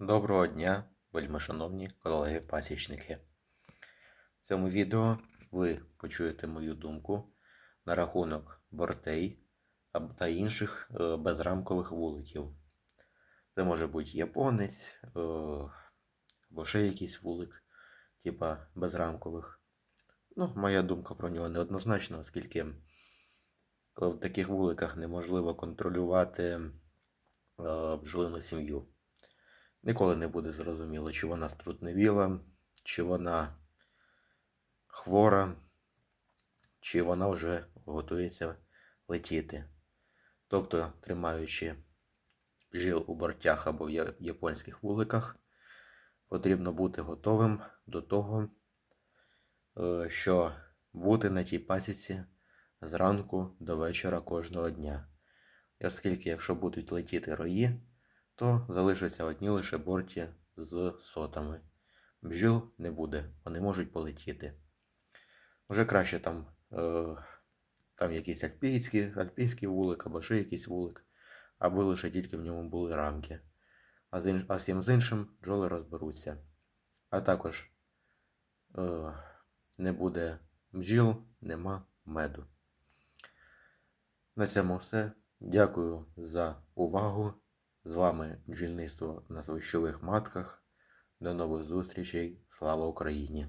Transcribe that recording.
Доброго дня, вельмишановні колеги-пасічники. В цьому відео ви почуєте мою думку на рахунок бортей та інших е, безрамкових вуликів. Це може бути японець е, або ще якийсь вулик, типа безрамкових. Ну, моя думка про нього неоднозначна, оскільки е, в таких вуликах неможливо контролювати бджолину сім'ю. Ніколи не буде зрозуміло, чи вона струтневіла, чи вона хвора, чи вона вже готується летіти. Тобто, тримаючи бджіл у бортях або в японських вуликах, потрібно бути готовим до того, е, що бути на тій пасіці зранку до вечора кожного дня. І оскільки, якщо будуть летіти рої, то залишаться одні лише борті з сотами. Бджіл не буде, вони можуть полетіти. Вже краще там, е, там якийсь альпійський, альпійський вулик або ще якийсь вулик, аби лише тільки в ньому були рамки. А з, інш- а всім з іншим бджоли розберуться. А також е, не буде бджіл, нема меду. На цьому все. Дякую за увагу. З вами бджільництво на свищових матках. До нових зустрічей. Слава Україні!